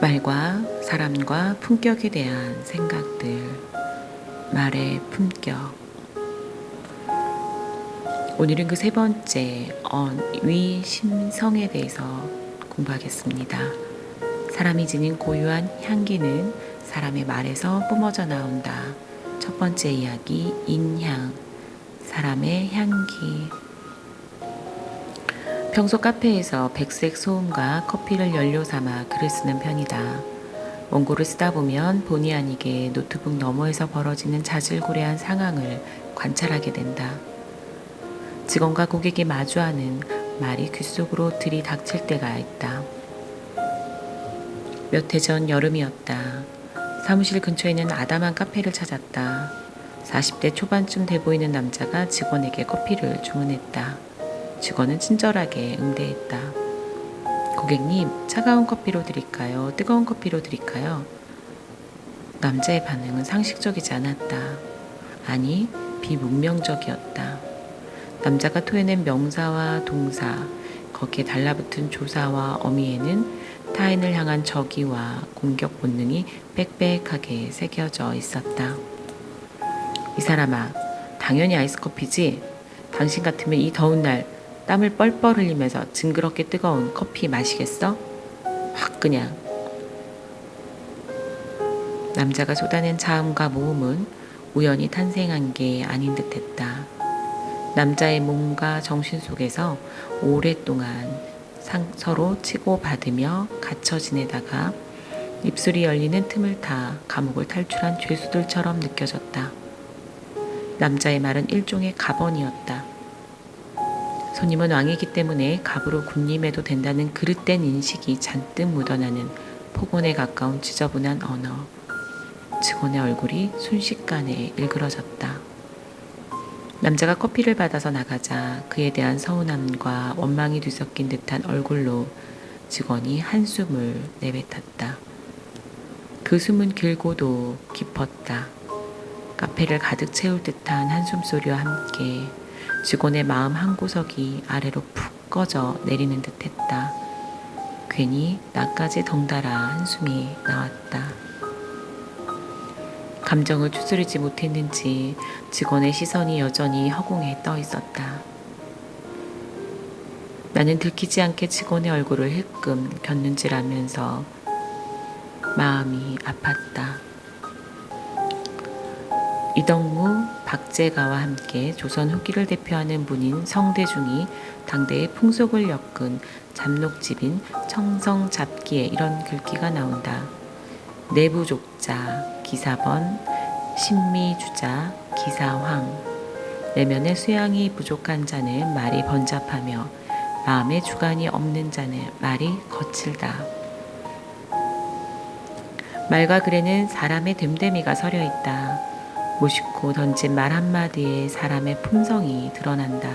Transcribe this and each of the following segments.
말과 사람과 품격에 대한 생각들, 말의 품격. 오늘은 그 세 번째 언 위 심성에 대해서 공부하겠습니다. 사람이 지닌 고유한 향기는 사람의 말에서 뿜어져 나온다. 첫 번째 이야기 인향 사람의 향기 평소 카페에서 백색 소음과 커피를 연료 삼아 글을 쓰는 편이다. 원고를 쓰다 보면 본의 아니게 노트북 너머에서 벌어지는 자질구레한 상황을 관찰하게 된다. 직원과 고객이 마주하는 말이 귓속으로 들이닥칠 때가 있다. 몇 해 전 여름이었다. 사무실 근처에 있는 아담한 카페를 찾았다. 40대 초반쯤 돼 보이는 남자가 직원에게 커피를 주문했다. 직원은 친절하게 응대했다. 고객님, 차가운 커피로 드릴까요? 뜨거운 커피로 드릴까요? 남자의 반응은 상식적이지 않았다. 아니, 비문명적이었다. 남자가 토해낸 명사와 동사, 거기에 달라붙은 조사와 어미에는 타인을 향한 적의와 공격 본능이 빽빽하게 새겨져 있었다. 이 사람아, 당연히 아이스커피지? 당신 같으면 이 더운 날 땀을 뻘뻘 흘리면서 징그럽게 뜨거운 커피 마시겠어? 확 그냥. 남자가 쏟아낸 자음과 모음은 우연히 탄생한 게 아닌 듯 했다. 남자의 몸과 정신 속에서 오랫동안 상, 서로 치고받으며 갇혀 지내다가 입술이 열리는 틈을 타 감옥을 탈출한 죄수들처럼 느껴졌다. 남자의 말은 일종의 가번이었다. 손님은 왕이기 때문에 갑으로 군림해도 된다는 그릇된 인식이 잔뜩 묻어나는 폭언에 가까운 지저분한 언어. 직원의 얼굴이 순식간에 일그러졌다. 남자가 커피를 받아서 나가자 그에 대한 서운함과 원망이 뒤섞인 듯한 얼굴로 직원이 한숨을 내뱉었다. 그 숨은 길고도 깊었다. 카페를 가득 채울 듯한 한숨소리와 함께 직원의 마음 한 구석이 아래로 푹 꺼져 내리는 듯 했다. 괜히 나까지 덩달아 한숨이 나왔다. 감정을 추스르지 못했는지 직원의 시선이 여전히 허공에 떠 있었다. 나는 들키지 않게 직원의 얼굴을 힐끔 겼는지라면서 마음이 아팠다. 이덕무, 박재가와 함께 조선 후기를 대표하는 문인 성대중이 당대의 풍속을 엮은 잡록집인 청성잡기에 이런 글귀가 나온다. 내부족자, 기사번, 신미주자, 기사황. 내면의 수양이 부족한 자는 말이 번잡하며 마음의 주관이 없는 자는 말이 거칠다. 말과 글에는 사람의 됨됨이가 서려 있다. 무심코 던진 말 한마디에 사람의 품성이 드러난다.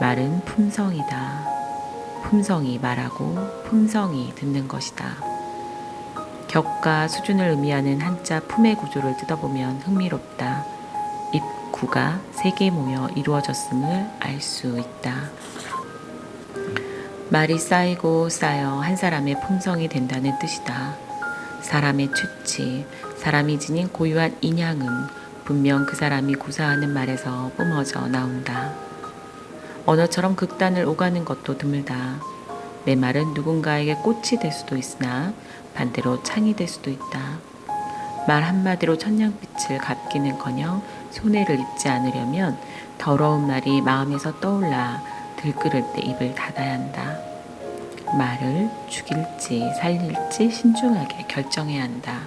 말은 품성이다. 품성이 말하고 품성이 듣는 것이다. 격과 수준을 의미하는 한자 품의 구조를 뜯어보면 흥미롭다. 입구가 세 개 모여 이루어졌음을 알 수 있다. 말이 쌓이고 쌓여 한 사람의 품성이 된다는 뜻이다. 사람의 취치, 사람이 지닌 고유한 인향은 분명 그 사람이 구사하는 말에서 뿜어져 나온다. 언어처럼 극단을 오가는 것도 드물다. 내 말은 누군가에게 꽃이 될 수도 있으나 반대로 창이 될 수도 있다. 말 한마디로 천냥빛을 갚기는커녕 손해를 입지 않으려면 더러운 말이 마음에서 떠올라 들끓을 때 입을 닫아야 한다. 말을 죽일지 살릴지 신중하게 결정해야 한다.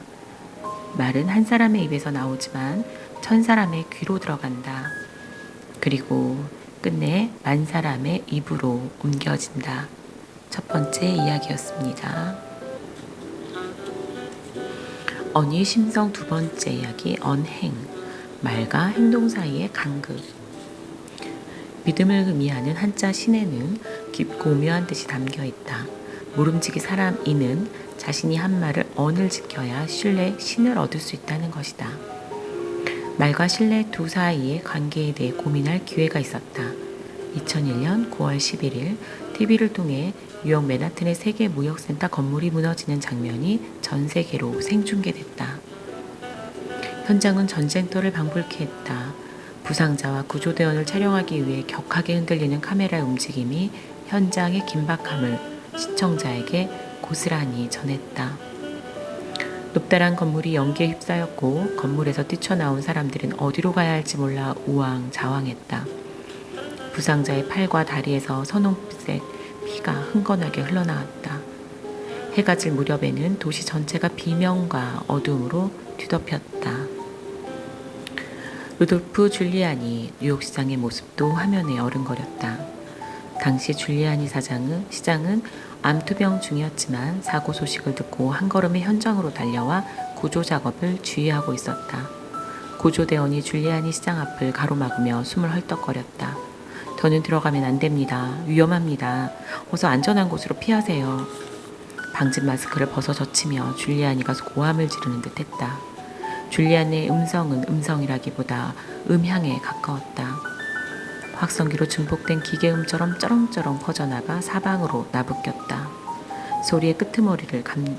말은 한 사람의 입에서 나오지만 천 사람의 귀로 들어간다. 그리고 끝내 만 사람의 입으로 옮겨진다. 첫 번째 이야기였습니다. 언의 심성 두 번째 이야기 언행 말과 행동 사이의 간극 믿음을 의미하는 한자 신에는 깊고 오묘한 뜻이 담겨 있다. 모름지기 사람 이는 자신이 한 말을 언을 지켜야 신뢰, 신을 얻을 수 있다는 것이다. 말과 신뢰 두 사이의 관계에 대해 고민할 기회가 있었다. 2001년 9월 11일 TV를 통해 뉴욕 맨하튼의 세계 무역센터 건물이 무너지는 장면이 전 세계로 생중계됐다. 현장은 전쟁터를 방불케 했다. 부상자와 구조대원을 촬영하기 위해 격하게 흔들리는 카메라의 움직임이 현장의 긴박함을 시청자에게 고스란히 전했다. 높다란 건물이 연기에 휩싸였고 건물에서 뛰쳐나온 사람들은 어디로 가야 할지 몰라 우왕좌왕했다. 부상자의 팔과 다리에서 선홍색 피가 흥건하게 흘러나왔다. 해가 질 무렵에는 도시 전체가 비명과 어둠으로 뒤덮였다. 루돌프 줄리아니 뉴욕시장의 모습도 화면에 어른거렸다. 당시 줄리아니 사장은 시장은 암투병 중이었지만 사고 소식을 듣고 한 걸음에 현장으로 달려와 구조 작업을 주의하고 있었다. 구조대원이 줄리아니 시장 앞을 가로막으며 숨을 헐떡거렸다. 더는 들어가면 안 됩니다. 위험합니다. 어서 안전한 곳으로 피하세요. 방진 마스크를 벗어 젖히며 줄리아니가 고함을 지르는 듯 했다. 줄리안의 음성은 음성이라기보다 음향에 가까웠다. 확성기로 증폭된 기계음처럼 쩌렁쩌렁 퍼져나가 사방으로 나부꼈다. 소리의 끄트머리를 감,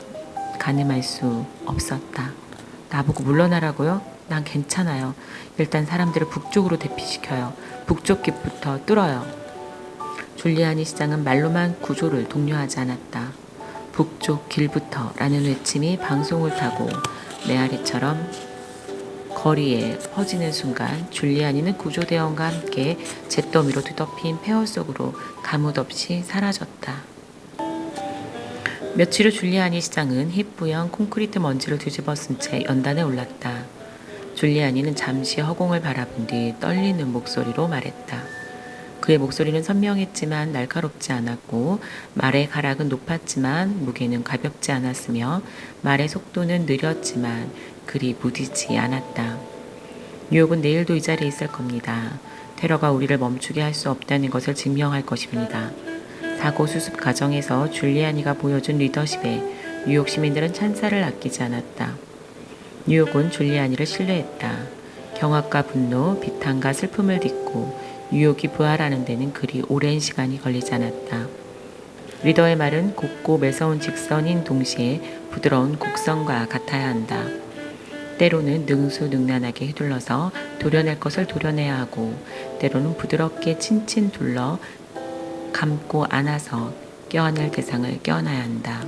가늠할 수 없었다. 나보고 물러나라고요? 난 괜찮아요. 일단 사람들을 북쪽으로 대피시켜요. 북쪽 길부터 뚫어요. 줄리아니 시장은 말로만 구조를 독려하지 않았다. 북쪽 길부터 라는 외침이 방송을 타고 메아리처럼 거리에 퍼지는 순간 줄리안이는 구조대원과 함께 잿더미로 뒤덮인 폐허 속으로 가뭇없이 사라졌다. 며칠 후 줄리아니 시장은 희뿌연 콘크리트 먼지를 뒤집어 쓴 채 연단에 올랐다. 줄리아니는 잠시 허공을 바라본 뒤 떨리는 목소리로 말했다. 그의 목소리는 선명했지만 날카롭지 않았고 말의 가락은 높았지만 무게는 가볍지 않았으며 말의 속도는 느렸지만 그리 무디지 않았다. 뉴욕은 내일도 이 자리에 있을 겁니다. 테러가 우리를 멈추게 할 수 없다는 것을 증명할 것입니다. 사고 수습 과정에서 줄리아니가 보여준 리더십에 뉴욕 시민들은 찬사를 아끼지 않았다. 뉴욕은 줄리아니를 신뢰했다. 경악과 분노, 비탄과 슬픔을 딛고 뉴욕이 부활하는 데는 그리 오랜 시간이 걸리지 않았다. 리더의 말은 곱고 매서운 직선인 동시에 부드러운 곡선과 같아야 한다. 때로는 능수능란하게 휘둘러서 도려낼 것을 도려내야 하고 때로는 부드럽게 친친 둘러 감고 안아서 껴안을 대상을 껴안아야 한다.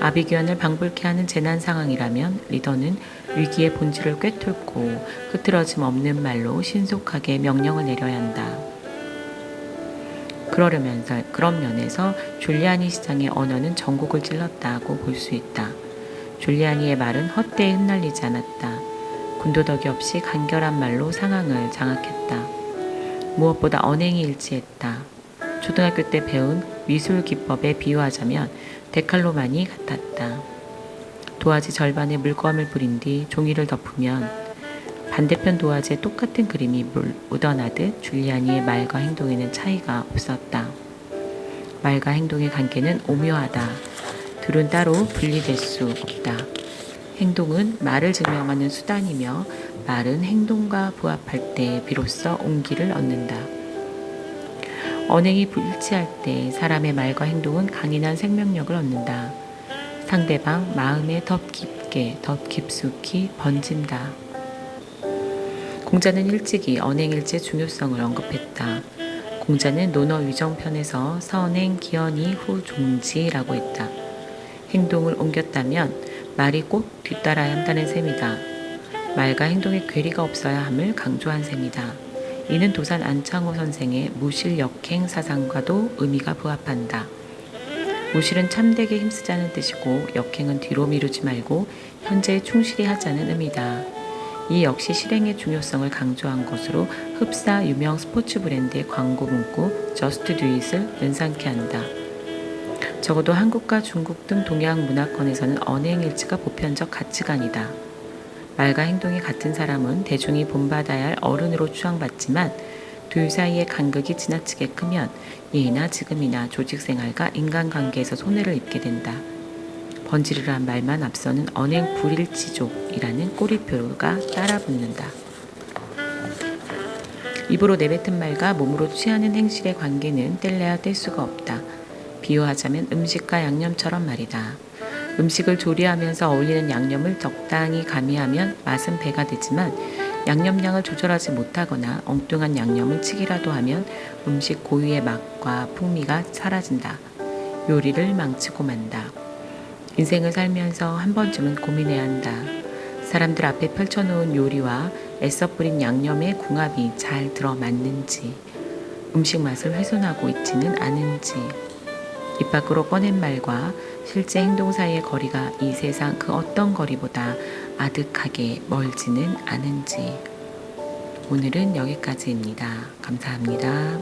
아비규환을 방불케 하는 재난 상황이라면 리더는 위기의 본질을 꿰뚫고 흐트러짐 없는 말로 신속하게 명령을 내려야 한다. 그러려면서 그런 면에서 줄리아니 시장의 언어는 전국을 찔렀다고 볼 수 있다. 줄리아니의 말은 헛되이 흩날리지 않았다. 군도덕이 없이 간결한 말로 상황을 장악했다. 무엇보다 언행이 일치했다. 초등학교 때 배운 미술 기법에 비유하자면 데칼로만이 같았다. 도화지 절반에 물감을 뿌린 뒤 종이를 덮으면 반대편 도화지에 똑같은 그림이 묻어나듯 줄리아니의 말과 행동에는 차이가 없었다. 말과 행동의 관계는 오묘하다. 둘은 따로 분리될 수 없다. 행동은 말을 증명하는 수단이며 말은 행동과 부합할 때 비로소 온기를 얻는다. 언행이 불일치할 때 사람의 말과 행동은 강인한 생명력을 얻는다. 상대방 마음에 더 깊게, 더 깊숙이 번진다. 공자는 일찍이 언행일지의 중요성을 언급했다. 공자는 논어 위정편에서 선행 기연이 후 종지라고 했다. 행동을 옮겼다면 말이 꼭 뒤따라야 한다는 셈이다. 말과 행동에 괴리가 없어야 함을 강조한 셈이다. 이는 도산 안창호 선생의 무실 역행 사상과도 의미가 부합한다. 무실은 참되게 힘쓰자는 뜻이고 역행은 뒤로 미루지 말고 현재에 충실히 하자는 의미다. 이 역시 실행의 중요성을 강조한 것으로 흡사 유명 스포츠 브랜드의 광고 문구 Do It을 연상케 한다. 적어도 한국과 중국 등 동양 문화권에서는 언행일치가 보편적 가치관이다. 말과 행동이 같은 사람은 대중이 본받아야 할 어른으로 추앙받지만 둘 사이의 간극이 지나치게 크면 예나 지금이나 조직생활과 인간관계에서 손해를 입게 된다. 번지르르한 말만 앞서는 언행 불일치족이라는 꼬리표가 따라붙는다. 입으로 내뱉은 말과 몸으로 취하는 행실의 관계는 뗄래야 뗄 수가 없다. 비유하자면 음식과 양념처럼 말이다. 음식을 조리하면서 어울리는 양념을 적당히 가미하면 맛은 배가 되지만 양념량을 조절하지 못하거나 엉뚱한 양념을 치기라도 하면 음식 고유의 맛과 풍미가 사라진다. 요리를 망치고 만다. 인생을 살면서 한 번쯤은 고민해야 한다. 사람들 앞에 펼쳐놓은 요리와 애써 뿌린 양념의 궁합이 잘 들어맞는지, 음식 맛을 훼손하고 있지는 않은지, 입 밖으로 꺼낸 말과 실제 행동 사이의 거리가 이 세상 그 어떤 거리보다 아득하게 멀지는 않은지. 오늘은 여기까지입니다. 감사합니다.